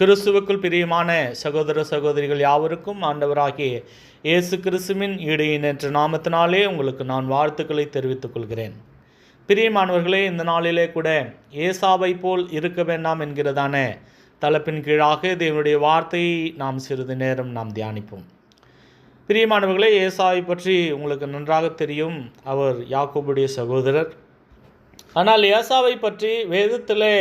கிறிஸ்துவுக்குள் பிரியமான சகோதர சகோதரிகள் யாவருக்கும் ஆண்டவராகிய இயேசு கிறிஸ்துவின் ஈடையின் என்ற நாமத்தினாலே உங்களுக்கு நான் வாழ்த்துக்களை தெரிவித்துக் கொள்கிறேன். பிரியமானவர்களே இந்த நாளிலே கூட ஏசாவை போல் இருக்க வேண்டாம் என்கிறதான தலைப்பின் கீழாக தேவனுடைய வார்த்தையை நாம் சிறிது நேரம் நாம் தியானிப்போம். பிரியமானவர்களே ஏசாவை பற்றி உங்களுக்கு நன்றாக தெரியும் அவர் யாக்கோபுடைய சகோதரர். ஆனால் ஏசாவை பற்றி வேதத்திலே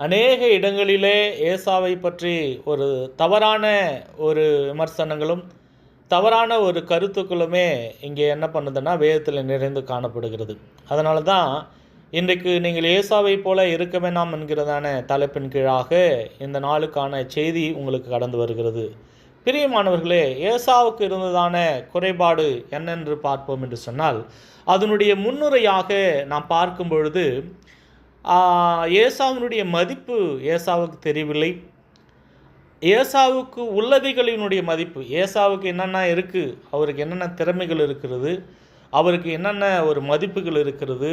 அநேக இடங்களிலே ஏசாவை பற்றி ஒரு தவறான ஒரு விமர்சனங்களும் தவறான ஒரு கருத்துக்களுமே இங்கே என்ன பண்ணுதுன்னா வேதத்தில் நிறைந்து காணப்படுகிறது. அதனால தான் இன்றைக்கு நீங்கள் ஏசாவை போல இருக்க வேண்டாம் என்கிறதான தலைப்பின் கீழாக இந்த நாளுக்கான செய்தி உங்களுக்கு கடந்து வருகிறது. பிரியமானவர்களே ஏசாவுக்கு இருந்ததான குறைபாடு என்னென்று பார்ப்போம் என்று சொன்னால் அதனுடைய முன்னுரையாக நாம் பார்க்கும் பொழுது ஏசாவினுடைய மதிப்பு ஏசாவுக்கு தெரியவில்லை. ஏசாவுக்கு உள்ளவைகளினுடைய மதிப்பு ஏசாவுக்கு என்னென்ன இருக்குது அவருக்கு என்னென்ன திறமைகள் இருக்கிறது அவருக்கு என்னென்ன ஒரு மதிப்புகள் இருக்கிறது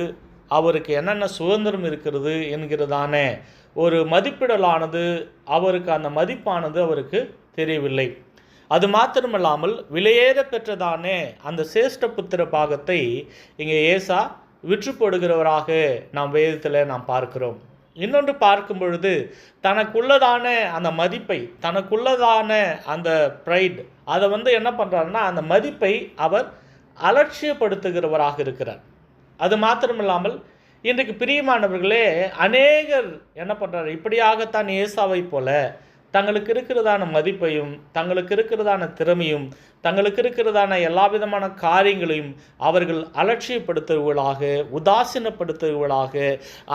அவருக்கு என்னென்ன சுதந்திரம் இருக்கிறது என்கிறதான ஒரு மதிப்பிடலானது அவருக்கு அந்த மதிப்பானது அவருக்கு தெரியவில்லை. அது மாத்திரமல்லாமல் விலையேற பெற்றதானே அந்த சேஷ்ட புத்திர பாகத்தை இங்கே ஏசா விற்று போடுகிறவராக நாம் வேதத்தில் நாம் பார்க்கிறோம். இன்னொன்று பார்க்கும் பொழுது தனக்குள்ளதான அந்த மதிப்பை தனக்குள்ளதான அந்த ப்ரைட் அதை வந்து என்ன பண்ணுறாருன்னா அந்த மதிப்பை அவர் அலட்சியப்படுத்துகிறவராக இருக்கிறார். அது மாத்திரமில்லாமல் இன்றைக்கு பிரியமானவர்களே அநேகர் என்ன பண்ணுறாரு இப்படியாகத்தான் ஏசாவை போல தங்களுக்கு இருக்கிறதான மதிப்பையும் தங்களுக்கு இருக்கிறதான திறமையும் தங்களுக்கு இருக்கிறதான எல்லா விதமான காரியங்களையும் அவர்கள் அலட்சியப்படுத்துவர்களாக உதாசீனப்படுத்துவர்களாக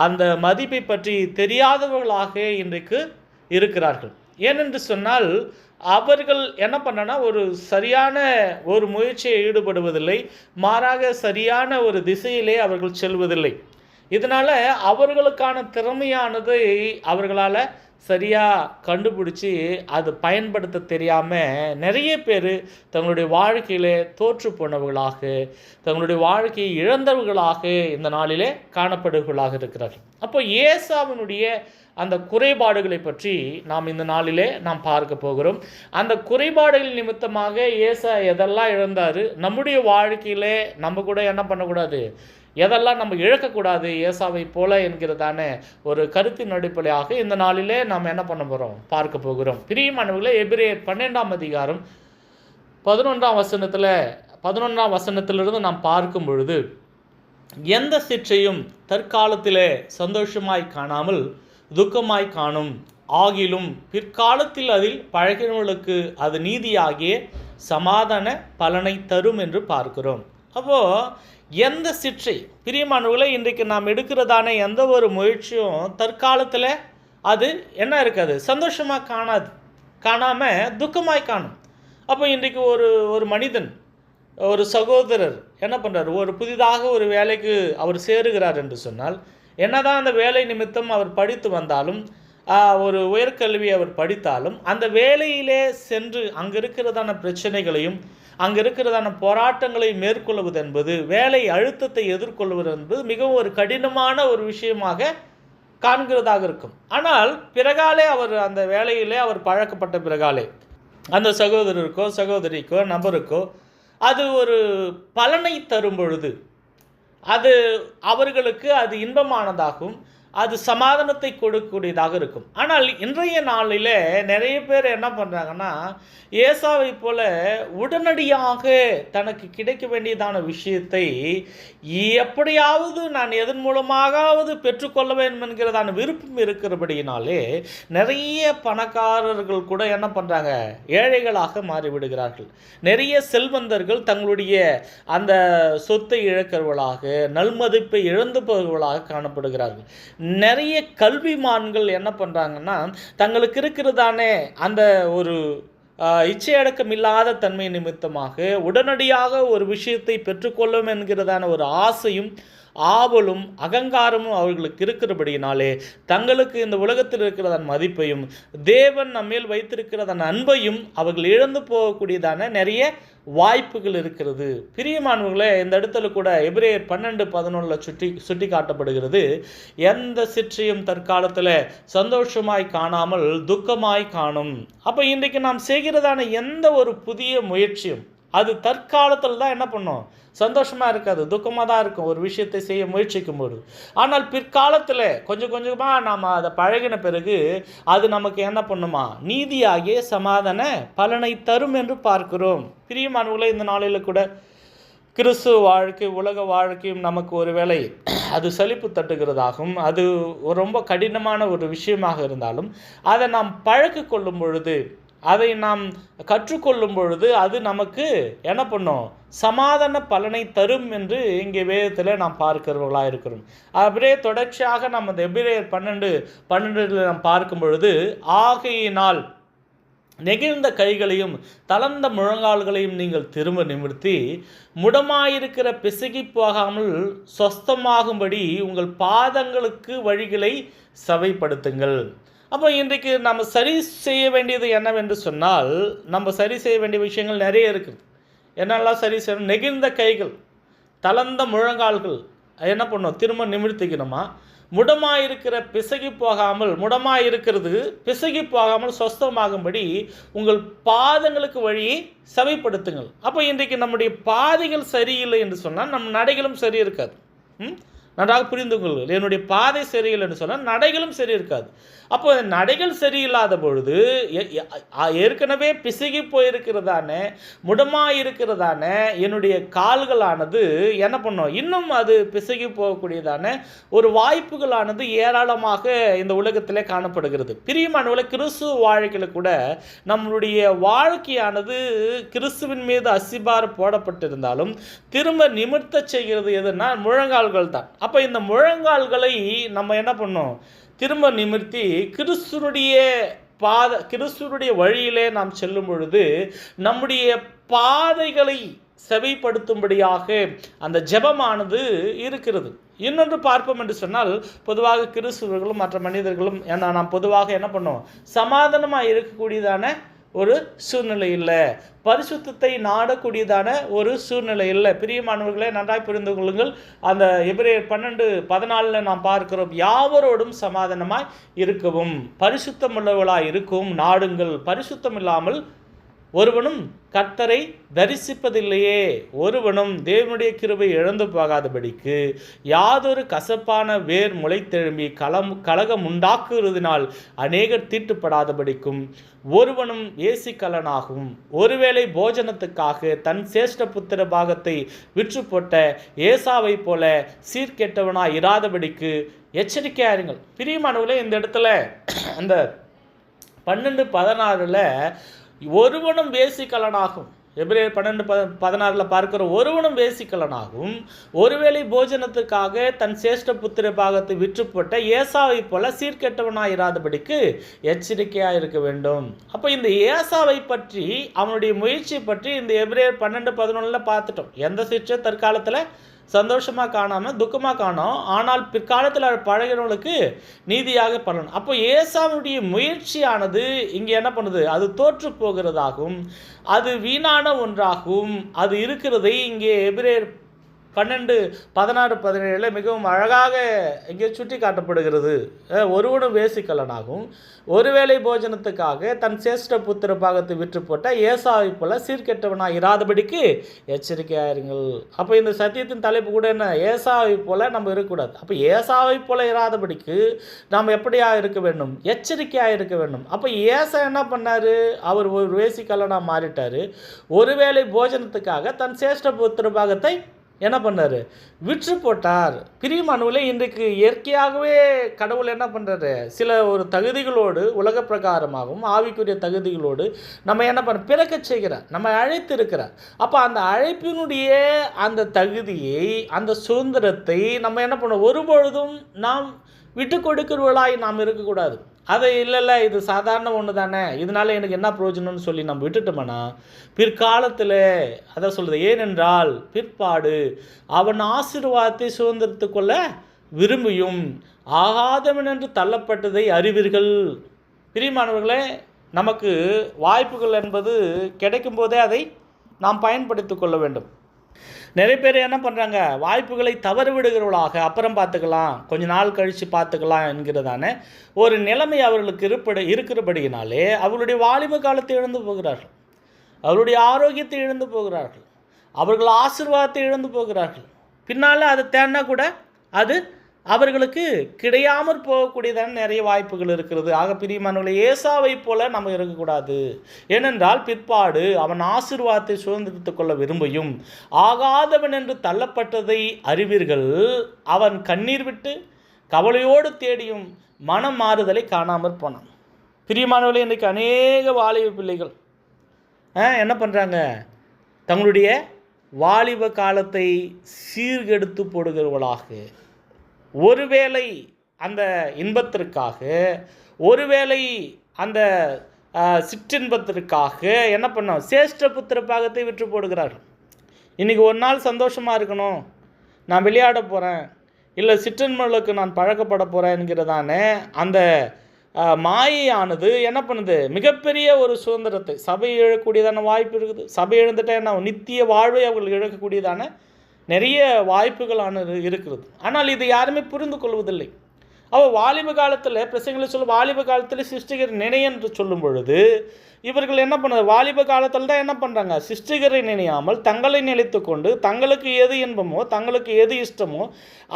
அந்த மதிப்பை பற்றி தெரியாதவர்களாக இன்றைக்கு இருக்கிறார்கள். ஏனென்று சொன்னால் அவர்கள் என்ன பண்ணனா ஒரு சரியான ஒரு முயற்சியை ஈடுபடுவதில்லை மாறாக சரியான ஒரு திசையிலே அவர்கள் செல்வதில்லை. இதனால் அவர்களுக்கான திறமையானதை அவர்களால் சரியாக கண்டுபிடிச்சி அது பயன்படுத்த தெரியாமல் நிறைய பேர் தங்களுடைய வாழ்க்கையிலே தோற்று போனவர்களாக தங்களுடைய வாழ்க்கையை இழந்தவர்களாக இந்த நாளிலே காணப்படுவர்களாக இருக்கிறார்கள். அப்போ ஏசாவினுடைய அந்த குறைபாடுகளை பற்றி நாம் இந்த நாளிலே நாம் பார்க்க போகிறோம். அந்த குறைபாடுகள் நிமித்தமாக ஏசா எதெல்லாம் இழந்தார்? நம்முடைய வாழ்க்கையிலே நம்ம கூட என்ன பண்ணக்கூடாது? எதெல்லாம் நம்ம இழக்கக்கூடாது ஏசாவை போல என்கிறதான ஒரு கருத்தின் அடிப்படையாக இந்த நாளிலே நாம் என்ன பண்ண போகிறோம் பார்க்க போகிறோம். பிரியமானவர்களே எபிரேயர் பன்னெண்டாம் அதிகாரம் பதினொன்றாம் வசனத்தில் பதினொன்றாம் வசனத்திலிருந்து நாம் பார்க்கும் பொழுது எந்த சிற்றையும் தற்காலத்திலே சந்தோஷமாய் காணாமல் துக்கமாய் காணும். ஆகிலும் பிற்காலத்தில் அதில் பழகினவர்களுக்கு அது நீதியாகிய சமாதான பலனை தரும் என்று பார்க்கிறோம். அப்போது எந்த சிற்றை பிரியமானவர்களை இன்றைக்கு நாம் எடுக்கிறதான எந்த ஒரு முயற்சியும் தற்காலத்தில் அது என்ன இருக்காது சந்தோஷமாக காணாது. காணாமல் துக்கமாய் காணும். அப்போ இன்றைக்கு ஒரு ஒரு மனிதன் ஒரு சகோதரர் என்ன பண்ணுறாரு ஒரு புதிதாக ஒரு வேலைக்கு அவர் சேருகிறார் என்று சொன்னால் என்னதான் அந்த வேலை நிமித்தம் அவர் படித்து வந்தாலும் ஒரு உயர்கல்வி அவர் படித்தாலும் அந்த வேலையிலே சென்று அங்கே இருக்கிறதான பிரச்சனைகளையும் அங்கே இருக்கிறதான போராட்டங்களை மேற்கொள்வது என்பது வேலை அழுத்தத்தை எதிர்கொள்வது என்பது மிகவும் ஒரு கடினமான ஒரு விஷயமாக காண்கிறதாக இருக்கும். ஆனால் பிறகாலே அவர் அந்த வேலையிலே அவர் பழக்கப்பட்ட பிறகாலே அந்த சகோதரருக்கோ சகோதரிக்கோ நபருக்கோ அது ஒரு பலனை தரும் பொழுது அது அவர்களுக்கு அது இன்பமானதாகவும் அது சமாதானத்தை கொடுக்கக்கூடியதாக இருக்கும். ஆனால் இன்றைய நாளில் நிறைய பேர் என்ன பண்ணுறாங்கன்னா ஏசாவை போல உடனடியாக தனக்கு கிடைக்க வேண்டியதான விஷயத்தை எப்படியாவது நான் எதன் மூலமாகவது பெற்றுக்கொள்ள வேண்டும் என்கிறதான விருப்பம் இருக்கிறபடியினாலே நிறைய பணக்காரர்கள் கூட என்ன பண்ணுறாங்க ஏழைகளாக மாறிவிடுகிறார்கள். நிறைய செல்வந்தர்கள் தங்களுடைய அந்த சொத்தை இழக்கிறவர்களாக நல்மதிப்பை இழந்து போகிறவர்களாக காணப்படுகிறார்கள். நிறைய கல்விமான்கள் என்ன பண்ணுறாங்கன்னா தங்களுக்கு இருக்கிறதானே அந்த ஒரு இச்சையடக்கம் இல்லாத தன்மை நிமித்தமாக உடனடியாக ஒரு விஷயத்தை பெற்றுக்கொள்ளும் என்கிறதான ஒரு ஆசையும் ஆவலும் அகங்காரமும் அவர்களுக்கு இருக்கிறபடியினாலே தங்களுக்கு இந்த உலகத்தில் இருக்கிறதன் மதிப்பையும் தேவன் நம்மேல் வைத்திருக்கிறதன் அன்பையும் அவர்கள் இழந்து போகக்கூடியதான நிறைய வாய்ப்புகள் இருக்கிறது. பிரியமானவர்களே இந்த இடத்துல கூட எபிரேயர் பன்னெண்டு பதினொன்றில் சுட்டி சுட்டி காட்டப்படுகிறது எந்த சிற்றையும் தற்காலத்தில் சந்தோஷமாய் காணாமல் துக்கமாய் காணும். அப்போ இன்றைக்கு நாம் செய்கிறதான எந்த ஒரு புதிய முயற்சியும் அது தற்காலத்தில் தான் என்ன பண்ணும்? சந்தோஷமாக இருக்காது துக்கமாக தான் இருக்கும். ஒரு விஷயத்தை செய்ய முயற்சிக்கும் போது ஆனால் பிற்காலத்தில் கொஞ்சம் கொஞ்சமாக நாம் அதை பழகின பிறகு அது நமக்கு என்ன பண்ணுமா? நீதியாகிய சமாதான பலனை தரும் என்று பார்க்கிறோம். பிரியமானவர்களே இந்த நாளில் கூட கிறிஸ்துவ வாழ்க்கை உலக வாழ்க்கையும் நமக்கு ஒரு வேலை அது சலிப்பு தட்டுகிறதாகும் அது ரொம்ப கடினமான ஒரு விஷயமாக இருந்தாலும் அதை நாம் பழக்கு கொள்ளும் பொழுது அதை நாம் கற்றுக்கொள்ளும் பொழுது அது நமக்கு என்ன பண்ணும்? சமாதான பலனை தரும் என்று இங்கே வேதத்தில் நாம் பார்க்கிறவர்களாக இருக்கிறோம். அப்படியே தொடர்ச்சியாக நம்ம இந்த எபிரேயர் பன்னெண்டு பன்னெண்டில் நாம் பார்க்கும் பொழுது ஆகையினால் நெகிழ்ந்த கைகளையும் தளர்ந்த முழங்கால்களையும் நீங்கள் திரும்ப நிமிர்த்தி முடமாயிருக்கிற பிசகி போகாமல் சொஸ்தமாகும்படி உங்கள் பாதங்களுக்கு வழிகளை சவைப்படுத்துங்கள் அப்போ இன்றைக்கு நம்ம சரி செய்ய வேண்டியது என்னவென்று சொன்னால் நம்ம சரி செய்ய வேண்டிய விஷயங்கள் நிறைய இருக்குது. என்னெல்லாம் சரி செய்யணும்? நெகிழ்ந்த கைகள் தளர்ந்த முழங்கால்கள் என்ன பண்ணணும் திரும்ப நிமிர்த்திக்கணுமா? முடமாக இருக்கிற பிசகி போகாமல் முடமாக இருக்கிறது பிசகி போகாமல் சொஸ்தமாகும்படி உங்கள் பாதங்களுக்கு வழியை சவைப்படுத்துங்கள். அப்போ இன்றைக்கு நம்முடைய பாதைகள் சரியில்லை என்று சொன்னால் நம் நடைகளும் சரி இருக்காது. ம்? நன்றாக புரிந்து கொள்ளுங்கள் என்னுடைய பாதை சரியில்லை என்று சொன்னால் நடைகளும் சரி இருக்காது. அப்போ நடைகள் சரியில்லாத பொழுது எ- ஏற்கனவே பிசுகி போயிருக்கிறதான முடமாக இருக்கிறதான என்னுடைய கால்களானது என்ன பண்ணும்? இன்னும் அது பிசுகி போகக்கூடியதான ஒரு வாய்ப்புகளானது ஏராளமாக இந்த உலகத்திலே காணப்படுகிறது. பிரியமானவளை கிறிஸ்துவ வாழ்க்கையில் கூட நம்மளுடைய வாழ்க்கையானது கிறிஸ்துவின் மீது அசிபார் போடப்பட்டிருந்தாலும் திரும்ப நிமிர்த்த செய்கிறது எதுனா முழங்கால்கள் தான் அப்போ இந்த முழங்கால்களை நம்ம என்ன பண்ணோம்? திரும்ப நிமிர்த்தி கிறிஸ்துனுடைய பாத கிறிஸ்துனுடைய வழியிலே நாம் செல்லும் பொழுது நம்முடைய பாதைகளை செவைப்படுத்தும்படியாக அந்த ஜெபமானது இருக்கிறது. இன்னொன்று பார்ப்போம் என்று சொன்னால் பொதுவாக கிறிஸ்துவர்களும் மற்ற மனிதர்களும் ஏன்னா நாம் பொதுவாக என்ன பண்ணுவோம் சமாதானமாக இருக்கக்கூடியதான ஒரு சூழ்நிலை இல்லை. பரிசுத்தத்தை நாடக்கூடியதான ஒரு சூழ்நிலை இல்லை. பிரியமானவர்களே நன்றாய் புரிந்து கொள்ளுங்கள். அந்த எபிரேயர் பன்னெண்டு பதினாலில் நாம் பார்க்கிறோம் யாவரோடும் சமாதானமாய் இருக்கவும் பரிசுத்தம் பரிசுத்தமுள்ளவர்களாய் இருக்கும் நாடுங்கள். பரிசுத்தம் இல்லாமல் ஒருவனும் கர்த்தரை தரிசிப்பதில்லையே ஒருவனும் தேவனுடைய கிருபை இழந்து போகாதபடிக்கு யாதொரு கசப்பான வேர் முளைத்தெழும்பி களம் கலகம் உண்டாக்குறதினால் அநேகர் தீட்டுப்படாதபடிக்கும் ஒருவனும் ஏசிக்கலனாகவும் ஒருவேளை போஜனத்துக்காக தன் சேஷ்ட புத்திர பாகத்தை விற்று போட்ட ஏசாவை போல சீர்கெட்டவனாய் இராதபடிக்கு எச்சரிக்கையா இருங்கள் பிரியமானவர்களே இந்த இடத்துல அந்த பன்னெண்டு பதினாறில் ஒருவனும் வேசிக்கலனாகும். எபிரேயர் பன்னெண்டு ப பதினாறில் பார்க்கிற ஒருவனும் வேசிக்கலனாகும். ஒருவேளை போஜனத்துக்காக தன் சேஷ்ட புத்திர பாகத்தை விற்றுப்பட்ட ஏசாவை போல சீர்கெட்டவனாய் இராதபடிக்கு எச்சரிக்கையாக இருக்க வேண்டும். அப்போ இந்த ஏசாவை பற்றி அவனுடைய முயற்சி பற்றி இந்த எபிரேயர் பன்னெண்டு பதினொன்றில் பார்த்துட்டோம். எந்த சிற்றை தற்காலத்தில்? சந்தோஷமாக காணாமல் துக்கமாக காணோம். ஆனால் பிற்காலத்தில் பழகிறவங்களுக்கு நீதியாக பண்ணணும் அப்போ ஏசாவுடைய முயற்சியானது இங்கே என்ன பண்ணுது? அது தோற்று போகிறதாகவும் அது வீணான ஒன்றாகவும் அது இருக்கிறதை இங்கே எபிரேர் பன்னெண்டு பதினாறு பதினேழில் மிகவும் அழகாக இங்கே சுட்டி காட்டப்படுகிறது ஒருவனும் வேசிக்கலனாகும் ஒருவேளை போஜனத்துக்காக தன் சேஷ்ட புத்திர பாகத்தை விற்று போட்ட ஏசாவை போல சீர்கெட்டவனாக இராதபடிக்கு எச்சரிக்கையாக இருங்கள். அப்போ இந்த சத்தியத்தின் தலைப்பு கூட என்ன? ஏசாவை போல நம்ம இருக்கக்கூடாது. அப்போ ஏசாவை போல இராதபடிக்கு நாம் எப்படியாக இருக்க வேண்டும்? எச்சரிக்கையாக இருக்க வேண்டும். அப்போ ஏசா என்ன பண்ணார்? அவர் ஒரு வேசிக்கலனாக மாறிட்டார். ஒருவேளை போஜனத்துக்காக தன் சேஷ்ட புத்திர பாகத்தை என்ன பண்ணார்? விற்று போட்டார். பிரியமானவர்களே இன்றைக்கு இயற்கையாகவே கடவுள் என்ன பண்ணுறாரு சில ஒரு தகுதிகளோடு உலக பிரகாரமாகவும் ஆவிக்குரிய தகுதிகளோடு நம்ம என்ன பண்ண பிறக்கச் செய்கிறார். நம்ம அழைத்து இருக்கிறார் அப்போ அந்த அழைப்பினுடைய அந்த தகுதியை அந்த சுதந்திரத்தை நம்ம என்ன பண்ண ஒருபொழுதும் நாம் விட்டு கொடுக்கிறவர்களாய் நாம் இருக்கக்கூடாது. அதை இல்லை இல்லை இது சாதாரண ஒன்று தானே இதனால எனக்கு என்ன பிரயோஜனம்னு சொல்லி நம்ம விட்டுட்டோம்னா பிற்காலத்தில் அதை சொல்கிறது ஏனென்றால் பிற்பாடு அவன் ஆசீர்வாதத்தை சுதந்திரத்து கொள்ள விரும்பியும் ஆகாதவன் என்று தள்ளப்பட்டதை அறிவீர்கள். பிரியமானவர்களே நமக்கு வாய்ப்புகள் என்பது கிடைக்கும் போதே அதை நாம் பயன்படுத்தி கொள்ள வேண்டும். நிறைய பேர் என்ன பண்ணுறாங்க வாய்ப்புகளை தவறு விடுகிறவர்களாக அப்புறம் பார்த்துக்கலாம் கொஞ்ச நாள் கழித்து பார்த்துக்கலாம் என்கிறதான ஒரு நிலைமை அவர்களுக்கு இருப்பட இருக்கிறபடியினாலே அவர்களுடைய வாலிப காலத்தை இழந்து போகிறார்கள். அவருடைய ஆரோக்கியத்தை இழந்து போகிறார்கள். அவர்கள் ஆசிர்வாதத்தை இழந்து போகிறார்கள். பின்னால் அதை தேடினா கூட அது அவர்களுக்கு கிடையாமற் போகக்கூடியதான நிறைய வாய்ப்புகள் இருக்கிறது. ஆக பிரியமானவர்களை ஏசாவை போல நம்ம இருக்கக்கூடாது. ஏனென்றால் பிற்பாடு அவன் ஆசிர்வாதத்தை சுதந்திரித்துக் கொள்ள விரும்பியும் ஆகாதவன் என்று தள்ளப்பட்டதை அறிவீர்கள். அவன் கண்ணீர் விட்டு கவலையோடு தேடியும் மனம் மாறுதலை காணாமற் போனான். பிரியமானவர்களே இன்றைக்கு அநேக வாலிப பிள்ளைகள் ஆ, என்ன பண்ணுறாங்க தங்களுடைய வாலிப காலத்தை சீர்கெடுத்து போடுகிறவர்களாக ஒருவேளை அந்த இன்பத்திற்காக ஒருவேளை அந்த சிற்றின்பத்திற்காக என்ன பண்ணோம்? சேஷ்ட புத்திர பாகத்தை விற்று போடுகிறார்கள் இன்றைக்கி ஒரு நாள் சந்தோஷமாக இருக்கணும். நான் விளையாட போகிறேன் இல்லை சிற்றின்பங்களுக்கு நான் பழக்கப்பட போகிறேன் என்கிறதானே அந்த மாயானது மாயையானது என்ன பண்ணுது? மிகப்பெரிய ஒரு சுதந்திரத்தை சபை இழக்கக்கூடியதான வாய்ப்பு இருக்குது. சபை இழந்துட்டா என்ன நித்திய வாழ்வை அவர்கள் இழக்கக்கூடியதான நிறைய வாய்ப்புகளானது இருக்கிறது. ஆனால் இது யாருமே புரிந்து கொள்வதில்லை. அவள் வாலிப காலத்தில் பிரசங்களை சொல்ல வாலிப காலத்தில் சிருஷ்டிகர் நினை என்று சொல்லும் பொழுது இவர்கள் என்ன பண்ண வாலிப காலத்தில் தான் என்ன பண்ணுறாங்க சிருஷ்டிகரை நினையாமல் தங்களை நினைத்து கொண்டு தங்களுக்கு எது இன்பமோ தங்களுக்கு எது இஷ்டமோ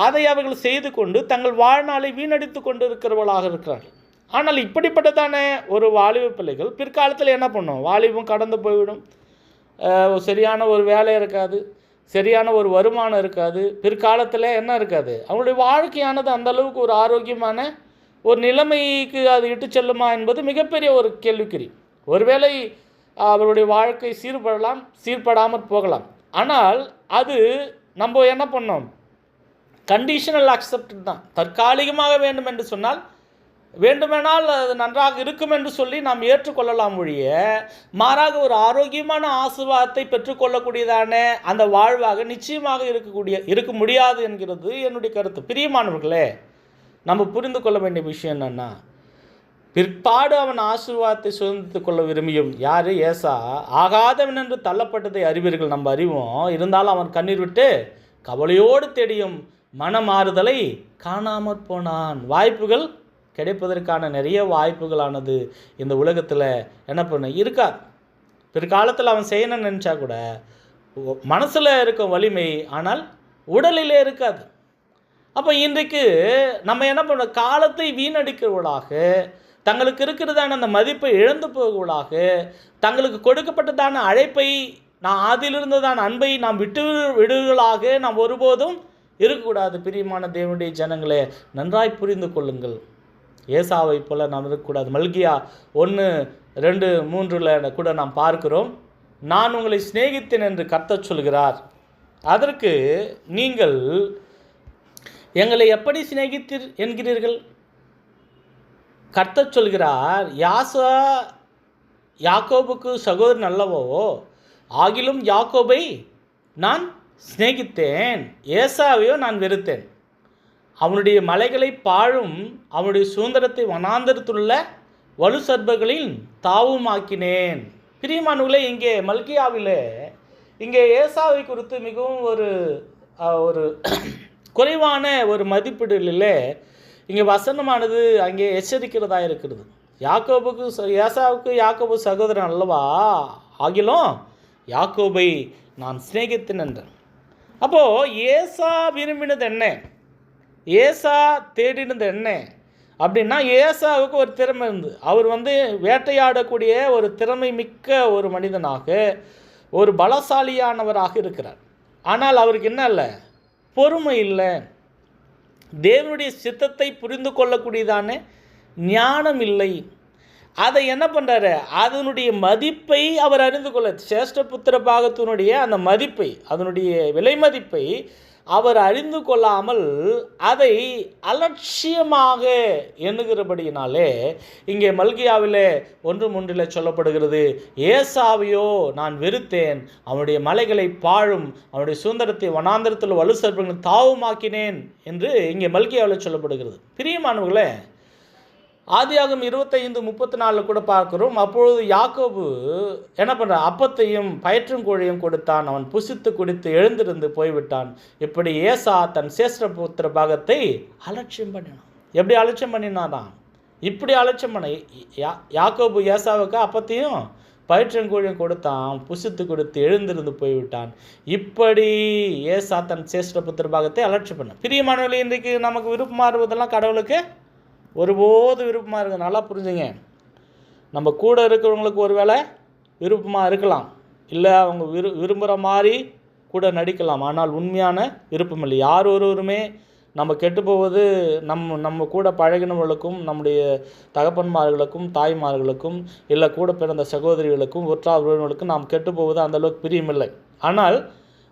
அதை அவர்கள் செய்து கொண்டு தங்கள் வாழ்நாளை வீணடித்து கொண்டு இருக்கிறவர்களாக இருக்கிறார்கள். ஆனால் இப்படிப்பட்டதான ஒரு வாலிப பிள்ளைகள் பிற்காலத்தில் என்ன பண்ணும்? வாலிபம் கடந்து போய்விடும். சரியான ஒரு வேலை இருக்காது. சரியான ஒரு வருமானம் இருக்காது. பிற்காலத்தில் என்ன இருக்காது? அவங்களுடைய வாழ்க்கையானது அந்த அளவுக்கு ஒரு ஆரோக்கியமான ஒரு நிலைமைக்கு அது இட்டு செல்லுமா என்பது மிகப்பெரிய ஒரு கேள்விக்குறி. ஒருவேளை அவருடைய வாழ்க்கை சீர்படலாம் சீர்படாமல் போகலாம். ஆனால் அது நம்ம என்ன பண்ணோம்? கண்டிஷனல் அக்செப்ட் தான். தற்காலிகமாக வேண்டும் என்று சொன்னால் வேண்டுமானால் அது நன்றாக இருக்கும் என்று சொல்லி நாம் ஏற்றுக்கொள்ளலாம் ஒழிய மாறாக ஒரு ஆரோக்கியமான ஆசீர்வாதத்தை பெற்றுக்கொள்ளக்கூடியதான அந்த வாழ்வாக நிச்சயமாக இருக்கக்கூடிய இருக்க முடியாது என்கிறது என்னுடைய கருத்து. பிரியமானவர்களே நம்ம புரிந்து கொள்ள வேண்டிய விஷயம் என்னன்னா பிற்பாடு அவன் ஆசீர்வாதத்தை சுதந்திரித்து கொள்ள விரும்பியும் யார்? ஏசா. ஆகாதவன் என்று தள்ளப்பட்டதை அறிவீர்கள் நம்ம அறிவோம். இருந்தாலும் அவன் கண்ணீர் விட்டு கவலையோடு தேடியும் மனமாறுதலை காணாமற் போனான். வாய்ப்புகள் கிடைப்பதற்கான நிறைய வாய்ப்புகளானது இந்த உலகத்தில் என்ன பண்ண இருக்காது பிற்காலத்தில் அவன் செய்யணும்னு நினச்சா கூட மனசில் இருக்கும் வலிமை ஆனால் உடலிலே இருக்காது. அப்போ இன்றைக்கு நம்ம என்ன பண்ண காலத்தை வீணடிக்கிறவளாக தங்களுக்கு இருக்கிறதான அந்த மதிப்பை இழந்து போகிறவர்களாக தங்களுக்கு கொடுக்கப்பட்டதான அழைப்பை நான் அதிலிருந்ததான அன்பை நாம் விட்டு விடுகளாக நாம் ஒருபோதும் இருக்கக்கூடாது. பிரியமான தேவனுடைய ஜனங்களே நன்றாய் புரிந்து கொள்ளுங்கள். ஏசாவை போல் நாம் இருக்கக்கூடாது மல்கியா ஒன்று ரெண்டு மூன்றில் கூட நாம் பார்க்கிறோம். நான் உங்களை சிநேகித்தேன் என்று கர்த்தச் சொல்கிறார். அதற்கு நீங்கள் எங்களை எப்படி சிநேகித்தீர் என்கிறீர்கள்? கர்த்தர் சொல்கிறார் யாசா யாக்கோபுக்கு சகோதரன் அல்லவோ ஆகிலும் யாக்கோபை நான் சிநேகித்தேன். ஏசாவையோ நான் வெறுத்தேன். அவனுடைய மலைகளை பாழும் அவனுடைய சுதந்திரத்தை வனாந்தரத்துள்ள வலு சர்பங்களில் தாவுமாக்கினேன். பிரியமானுகளே இங்கே மல்கியாவிலே இங்கே ஏசாவை குறித்து மிகவும் ஒரு ஒரு குறைவான ஒரு மதிப்பீடுகளில் இங்கே வசனமானது அங்கே எச்சரிக்கிறதா இருக்கிறது. யாக்கோபுக்கு ஏசாவுக்கு யாக்கோபு சகோதரன் அல்லவா? ஆகிலும் யாக்கோபை நான் சிநேகித்தேன் என்றேன். அப்போது ஏசா விரும்பினது என்ன? ஏசா தேடினது என்ன? அப்படின்னா ஏசாவுக்கு ஒரு திறமை இருந்தது அவர் வந்து வேட்டையாடக்கூடிய ஒரு திறமை மிக்க ஒரு மனிதனாக ஒரு பலசாலியானவராக இருக்கிறார். ஆனால் அவருக்கு என்ன இல்லை? பொறுமை இல்லை. தேவனுடைய சித்தத்தை புரிந்து கொள்ளக்கூடியதான ஞானம் இல்லை. அதை என்ன பண்ணுறாரு அதனுடைய மதிப்பை அவர் அறிந்து கொள்ள சேஷ்ட புத்திர பாகத்தினுடைய அந்த மதிப்பை அதனுடைய விலை மதிப்பை அவர் அறிந்து கொள்ளாமல் அதை அலட்சியமாக எண்ணுகிறபடியினாலே இங்கே மல்கியாவிலே ஒன்று மூன்றில் சொல்லப்படுகிறது ஏசாவையோ நான் வெறுத்தேன் அவனுடைய மலைகளை பாழும் அவனுடைய சுதந்திரத்தை வனாந்திரத்தில் வலு சர்ப்பங்கள் தாவுமாக்கினேன் என்று இங்கே மல்கியாவில் சொல்லப்படுகிறது. பிரியமானவர்களே ஆதியாகம் இருபத்தைந்து முப்பத்தி நாலில் கூட பார்க்குறோம். அப்பொழுது யாக்கோபு என்ன பண்ணுற அப்பத்தையும் பயிற்றும் கோழியும் கொடுத்தான். அவன் புசித்து குடித்து எழுந்திருந்து போய்விட்டான். இப்படி ஏசா தன் சேஷ்ட புத்திர பாகத்தை அலட்சியம் பண்ணினான். எப்படி அலட்சியம் பண்ணினாதான் இப்படி அலட்சியம் பண்ண யா யாக்கோபு ஏசாவுக்கு அப்பத்தையும் பயிற்றங்கூழியும் கொடுத்தான். புசித்து கொடுத்து எழுந்திருந்து போய்விட்டான். இப்படி ஏசா தன் சேஷ்ட புத்திர பாகத்தை அலட்சியம் பண்ண பிரியமானவர்களே இன்றைக்கு நமக்கு விருப்பமாறுவதெல்லாம் கடவுளுக்கு ஒருபோது விருப்பமாக இருக்குது நல்லா புரிஞ்சுங்க. நம்ம கூட இருக்கிறவங்களுக்கு ஒரு வேளை விருப்பமாக இருக்கலாம். இல்லை அவங்க விரு விரும்புகிற மாதிரி கூட நடிக்கலாம். ஆனால் உண்மையான விருப்பம் இல்லை. யார் ஒருவருமே நம்ம கெட்டு போவது நம் நம்ம கூட பழகினவர்களுக்கும் நம்முடைய தகப்பன்மார்களுக்கும் தாய்மார்களுக்கும் இல்லை கூட பிறந்த சகோதரிகளுக்கும் உற்றார் உறவினர்களுக்கும் நாம் கெட்டு போவது அந்தளவுக்கு பிரியமில்லை. ஆனால்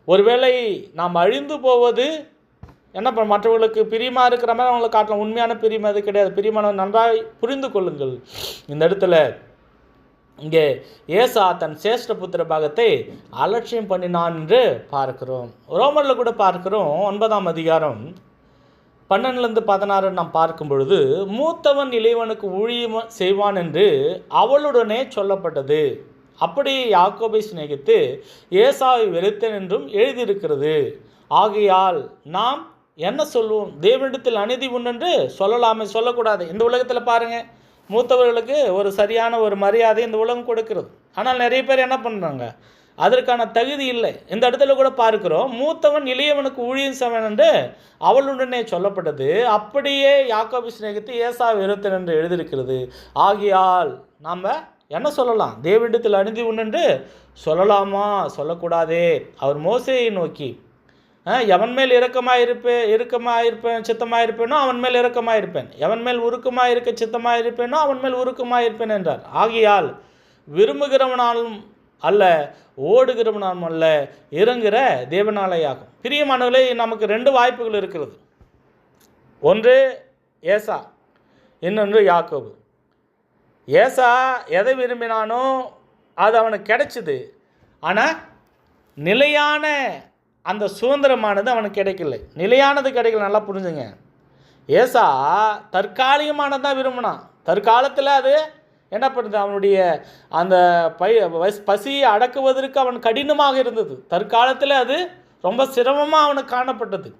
ஒருவேளை நாம் அழிந்து போவது என்ன பண்ண மற்றவர்களுக்கு பிரியமாக இருக்கிற மாதிரி அவங்களை காட்டலாம். உண்மையான பிரியம் அது கிடையாது. பிரியமான நன்றாக புரிந்து கொள்ளுங்கள். இந்த இடத்துல இங்கே ஏசா தன் சேஷ்ட புத்திர பாகத்தை அலட்சியம் பண்ணினான் என்று பார்க்கிறோம். ரோமரில் கூட பார்க்கிறோம். ஒன்பதாம் அதிகாரம் பன்னெண்டுலேருந்து பதினாறு நாம் பார்க்கும் பொழுது மூத்தவன் இளையவனுக்கு ஊழியம் செய்வான் என்று அவளுடனே சொல்லப்பட்டது. அப்படி யாக்கோபை சிநேகித்து ஏசாவை வெறுத்தேன் என்றும் எழுதியிருக்கிறது. ஆகையால் நாம் என்ன சொல்லுவோம்? தேவனிடத்தில் அநீதி உண்டென்று சொல்லலாமே சொல்லக்கூடாது. இந்த உலகத்தில் பாருங்கள் மூத்தவர்களுக்கு ஒரு சரியான ஒரு மரியாதை இந்த உலகம் கொடுக்கிறது. ஆனால் நிறைய பேர் என்ன பண்ணுறாங்க அதற்கான தகுதி இல்லை. இந்த இடத்துல கூட பார்க்கிறோம் மூத்தவன் இளையவனுக்கு ஊழியம் செவன் என்று அவளுடனே சொல்லப்பட்டது. அப்படியே யாக்கோபி சிநேகித்து ஏசா விருத்தன் என்று எழுதியிருக்கிறது. ஆகையால் நாம் என்ன சொல்லலாம்? தேவனிடத்தில் அநீதி உண்டு சொல்லலாமா? சொல்லக்கூடாதே. அவர் மோசையை நோக்கி எவன் மேல் இரக்கமாக இருப்பேன் இறுக்கமாக இருப்பேன் சித்தமாக இருப்பேனோ அவன் மேல் இரக்கமாக இருப்பேன் எவன் மேல் உருக்கமாக இருக்க சித்தமாக இருப்பேனோ அவன் மேல் உருக்கமாக இருப்பேன் என்றார். ஆகையால் விரும்புகிறவனாலும் அல்ல ஓடுகிறவனாலும் அல்ல இறங்குகிற தேவனாலையாகும். பிரியமானவர்களே நமக்கு ரெண்டு வாய்ப்புகள் இருக்கிறது. ஒன்று ஏசா இன்னொன்று யாக்கோபு. ஏசா எதை விரும்பினானோ அது அவனுக்கு கிடைச்சிது. ஆனால் நிலையான அந்த சுதந்திரமானது அவனுக்கு கிடைக்கல. நிலையானது கிடைக்கல. நல்லா புரிஞ்சுங்க. ஏசா தற்காலிகமானது தான் விரும்பினான். தற்காலத்தில் அது என்ன பண்ணுது? அவனுடைய அந்த பை வஸ்- பசியை அடக்குவதற்கு அவன் கடினமாக இருந்தது. தற்காலத்தில் அது ரொம்ப சிரமமாக அவனுக்கு காணப்பட்டது.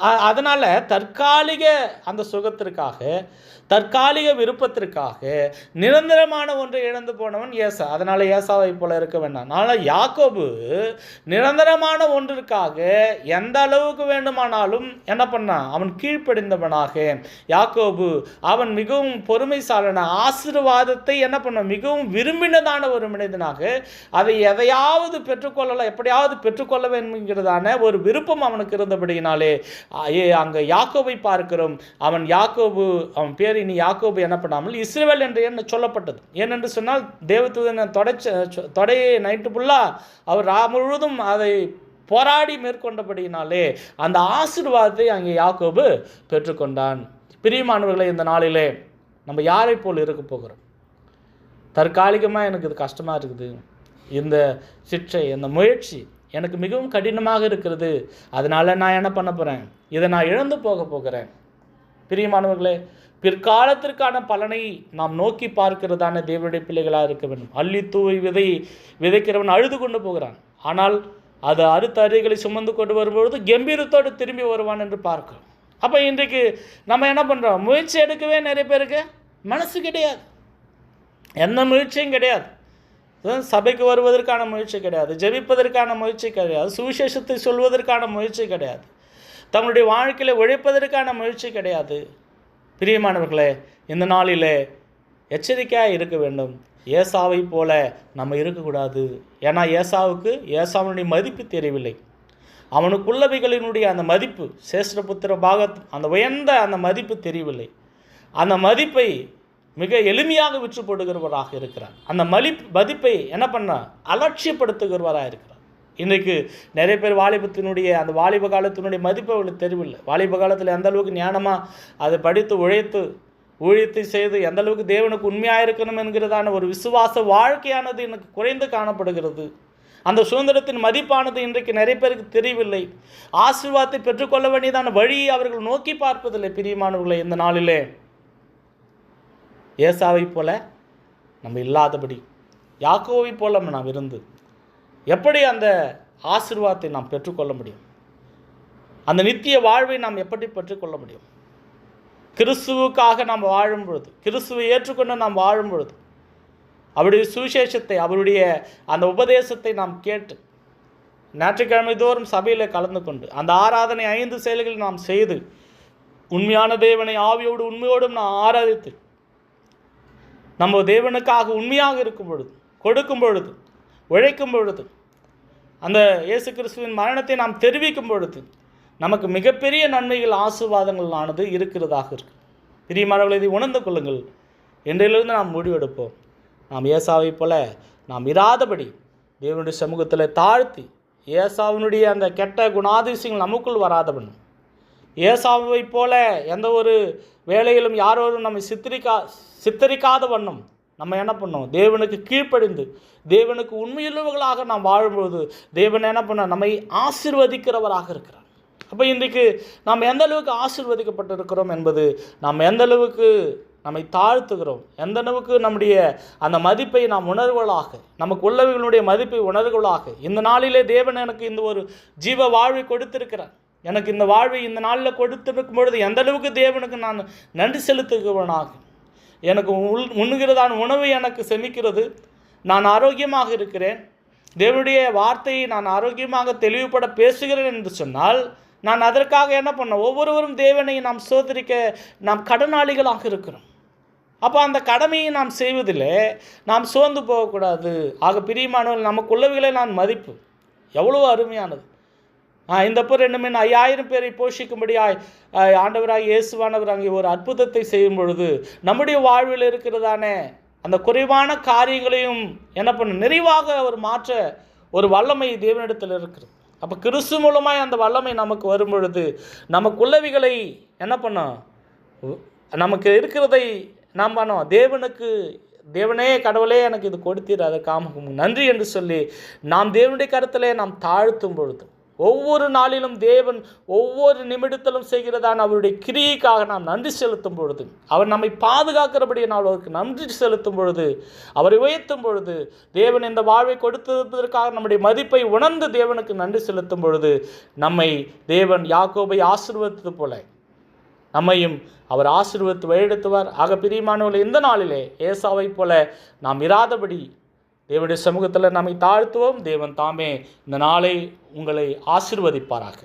அதனால் தற்காலிக அந்த சுகத்திற்காக தற்காலிக விருப்பத்திற்காக நிரந்தரமான ஒன்றை இழந்து போனவன் ஏசா. அதனால் ஏசாவை போல இருக்க வேண்டாம். ஆனால் யாக்கோபு நிரந்தரமான ஒன்றிற்காக எந்த அளவுக்கு வேண்டுமானாலும் என்ன பண்ணான் அவன் கீழ்ப்படிந்தவனாக. யாக்கோபு அவன் மிகவும் பொறுமைசாலன ஆசீர்வாதத்தை என்ன பண்ண? மிகவும் விரும்பினதான ஒரு மனிதனாக அதை எதையாவது பெற்றுக்கொள்ளலாம் எப்படியாவது பெற்றுக்கொள்ள வேண்டும் என்கிறதான ஒரு விருப்பம் அவனுக்கு இருந்தபடியினாலே அங்கே யாக்கோவை பார்க்கிறோம். அவன் யாக்கோபு அவன் பேர் இனி யாக்கோபு என்ன பண்ணாமல் என்று என்ன சொல்லப்பட்டது? ஏனென்று சொன்னால் தேவதூதனை தொடச்ச தொடையை நைட்டு ஃபுல்லாக அவர் முழுவதும் அதை போராடி மேற்கொண்டபடியினாலே அந்த ஆசீர்வாதத்தை அங்கே யாக்கோபு பெற்றுக்கொண்டான். பிரியமானவர்களை இந்த நாளிலே நம்ம யாரை போல் இருக்க போகிறோம்? தற்காலிகமாக எனக்கு இது கஷ்டமாக இருக்குது. இந்த சிற்றை இந்த முயற்சி எனக்கு மிகவும் கடினமாக இருக்கிறது. அதனால் நான் என்ன பண்ண போகிறேன் இதை நான் இழந்து போக போகிறேன். பிரியமானவர்களே பிற்காலத்திற்கான பலனை நாம் நோக்கி பார்க்கிறதான தேவனுடைய பிள்ளைகளாக இருக்க வேண்டும். அள்ளி விதை விதைக்கிறவன் அழுது கொண்டு போகிறான். ஆனால் அது அறுத்த அருகளை சுமந்து கொண்டு வரும்பொழுது கம்பீரத்தோடு திரும்பி வருவான் என்று பார்க்கும் அப்போ இன்றைக்கு நம்ம என்ன பண்ணுறோம் முயற்சி எடுக்கவே நிறைய பேருக்கு மனசு கிடையாது. எந்த முயற்சியும் கிடையாது. சபைக்கு வருவதற்கான முயற்சி கிடையாது. ஜெபிப்பதற்கான முயற்சி கிடையாது. சுவிசேஷத்தை சொல்வதற்கான முயற்சி கிடையாது. தங்களுடைய வாழ்க்கையில் உழைப்பதற்கான முயற்சி கிடையாது. பிரியமானவர்களே இந்த நாளிலே எச்சரிக்கையாக இருக்க வேண்டும். ஏசாவை போல நம்ம இருக்கக்கூடாது. ஏன்னா ஏசாவுக்கு ஏசாவினுடைய மதிப்பு தெரியவில்லை. அவனுக்குள்ளவைகளினுடைய அந்த மதிப்பு சேஷ்டபுத்திர பாகத் அந்த உயர்ந்த அந்த மதிப்பு தெரியவில்லை. அந்த மதிப்பை மிக எளிமையாக விற்று போடுகிறவராக இருக்கிறார் அந்த மலிப் மதிப்பை என்ன பண்ண? அலட்சியப்படுத்துகிறவராக இருக்கிறார் இன்றைக்கு நிறைய பேர் வாலிபத்தினுடைய அந்த வாலிப காலத்தினுடைய மதிப்பு அவங்களுக்கு தெரியவில்லை. வாலிப காலத்தில் எந்த அளவுக்கு ஞானமாக அதை படித்து உழைத்து ஊழியத்தை செய்து எந்த அளவுக்கு தேவனுக்கு உண்மையாக இருக்கணும் என்கிறதான ஒரு விசுவாச வாழ்க்கையானது எனக்கு குறைந்து காணப்படுகிறது. அந்த சுதந்திரத்தின் மதிப்பானது இன்றைக்கு நிறைய பேருக்கு தெரியவில்லை. ஆசீர்வாதத்தை பெற்றுக்கொள்ள வேண்டியதான வழியை அவர்கள் நோக்கி பார்ப்பதில்லை பிரியமானவர்களை இந்த நாளிலே. ஏசாவை போல நம்ம இல்லாதபடி யாக்கோவை போல நாம் இருந்து எப்படி அந்த ஆசிர்வாதத்தை நாம் பெற்றுக்கொள்ள முடியும்? அந்த நித்திய வாழ்வை நாம் எப்படி பெற்றுக்கொள்ள முடியும்? கிறிஸ்துவுக்காக நாம் வாழும் பொழுது கிறிஸ்துவை ஏற்றுக்கொண்டு நாம் வாழும் பொழுது அவருடைய சுவிசேஷத்தை அவருடைய அந்த உபதேசத்தை நாம் கேட்டு ஞாயிற்றுக்கிழமை தோறும் சபையில் கலந்து கொண்டு அந்த ஆராதனை ஐந்து செயல்களை நாம் செய்து உண்மையான தேவனை ஆவியோடு உண்மையோடும் நாம் ஆராதித்து நம்ம தேவனுக்காக உண்மையாக இருக்கும் பொழுது கொடுக்கும் பொழுது உழைக்கும் பொழுது அந்த இயேசு கிறிஸ்துவின் மரணத்தை நாம் தெரிவிக்கும் பொழுது நமக்கு மிகப்பெரிய நன்மைகள் ஆசீர்வாதங்களானது இருக்கிறதாக இருக்கு. பிரியமானவர்களை இதை உணர்ந்து கொள்ளுங்கள். இன்றையிலிருந்து நாம் முடிவெடுப்போம். நாம் ஏசாவை போல நாம் இராதபடி தேவனுடைய சமூகத்தில் தாழ்த்தி ஏசாவினுடைய அந்த கெட்ட குணாதிசயங்கள் நமக்குள் வராத பண்ணும் ஏசாவை போல எந்த ஒரு வேலையிலும் யாரோரும் நம்மை சித்தரிக்கா சித்தரிக்காத வண்ணம் நம்ம என்ன பண்ணோம்? தேவனுக்கு கீழ்ப்படிந்து தேவனுக்கு உண்மையுள்ளவர்களாக நாம் வாழும்பொழுது தேவன் என்ன பண்ண நம்மை ஆசிர்வதிக்கிறவராக இருக்கிறார். அப்போ இன்றைக்கு நாம் எந்த அளவுக்கு ஆசிர்வதிக்கப்பட்டிருக்கிறோம் என்பது நாம் எந்த அளவுக்கு நம்மை தாழ்த்துகிறோம் எந்த அளவுக்கு நம்முடைய அந்த மதிப்பை நாம் உணர்வுகளாக நமக்கு உள்ளவர்களுடைய மதிப்பை உணர்வுகளாக இந்த நாளிலே தேவன் எனக்கு இந்த ஒரு ஜீவ வாழ்வை கொடுத்திருக்கிறார். எனக்கு இந்த வாழ்வை இந்த நாளில் கொடுத்திருக்கும் பொழுது எந்த அளவுக்கு தேவனுக்கு நான் நன்றி செலுத்துகிறவனாகும் எனக்கு உள் உண்ணுகிறதான உணவு எனக்கு செமிக்கிறது. நான் ஆரோக்கியமாக இருக்கிறேன். தேவனுடைய வார்த்தையை நான் ஆரோக்கியமாக தெளிவுபட பேசுகிறேன் என்று சொன்னால் நான் அதற்காக என்ன பண்ண ஒவ்வொருவரும் தேவனை நாம் சோதரிக்க நாம் கடனாளிகளாக இருக்கிறோம். அப்போ அந்த கடமையை நாம் செய்வதில் நாம் சோர்ந்து போகக்கூடாது. ஆக பிரியமானவர்கள் நமக்குள்ளவைகளை நான் மதிப்பு எவ்வளோ அருமையானது. இந்த போர் ரெண்டு ஐயாயிரம் பேரை போஷிக்கும்படியாய் ஆண்டவராக இயேசுவானவர் அங்கே ஒரு அற்புதத்தை செய்யும் பொழுது நம்முடைய வாழ்வில் இருக்கிறதானே அந்த குறைவான காரியங்களையும் என்ன பண்ண நிறைவாக அவர் மாற்ற ஒரு வல்லமை தேவனிடத்தில் இருக்கிறது. அப்போ கிறிஸ்து மூலமாய் அந்த வல்லமை நமக்கு வரும் பொழுது நமக்குள்ளவைகளை என்ன பண்ணோம் நமக்கு இருக்கிறதை நாம் பண்ணோம் தேவனுக்கு தேவனே கடவுளே எனக்கு இது கொடுத்தீர் அதற்காக நன்றி என்று சொல்லி நாம் தேவனுடைய கருத்திலே நாம் தாழ்த்தும் பொழுது ஒவ்வொரு நாளிலும் தேவன் ஒவ்வொரு நிமிடத்திலும் செய்கிறதான அவருடைய கிரியைக்காக நாம் நன்றி செலுத்தும் பொழுது அவர் நம்மை பாதுகாக்கிறபடி நாம் அவருக்கு நன்றி செலுத்தும் பொழுது அவரை உயர்த்தும் பொழுது தேவன் இந்த வாழ்வை கொடுத்திருப்பதற்காக நம்முடைய மதிப்பை உணர்ந்து தேவனுக்கு நன்றி செலுத்தும் பொழுது நம்மை தேவன் யாக்கோபை ஆசிர்வதித்து போல நம்மையும் அவர் ஆசீர்வத்து வழிநடத்துவார். ஆக பிரியமானவர்கள் இந்த நாளிலே ஏசாவைப் போல நாம் இராதபடி தேவனுடைய சமூகத்தில் நம்மை தாழ்த்துவோம். தேவன் தாமே இந்த நாளை உங்களை ஆசிர்வதிப்பாராக.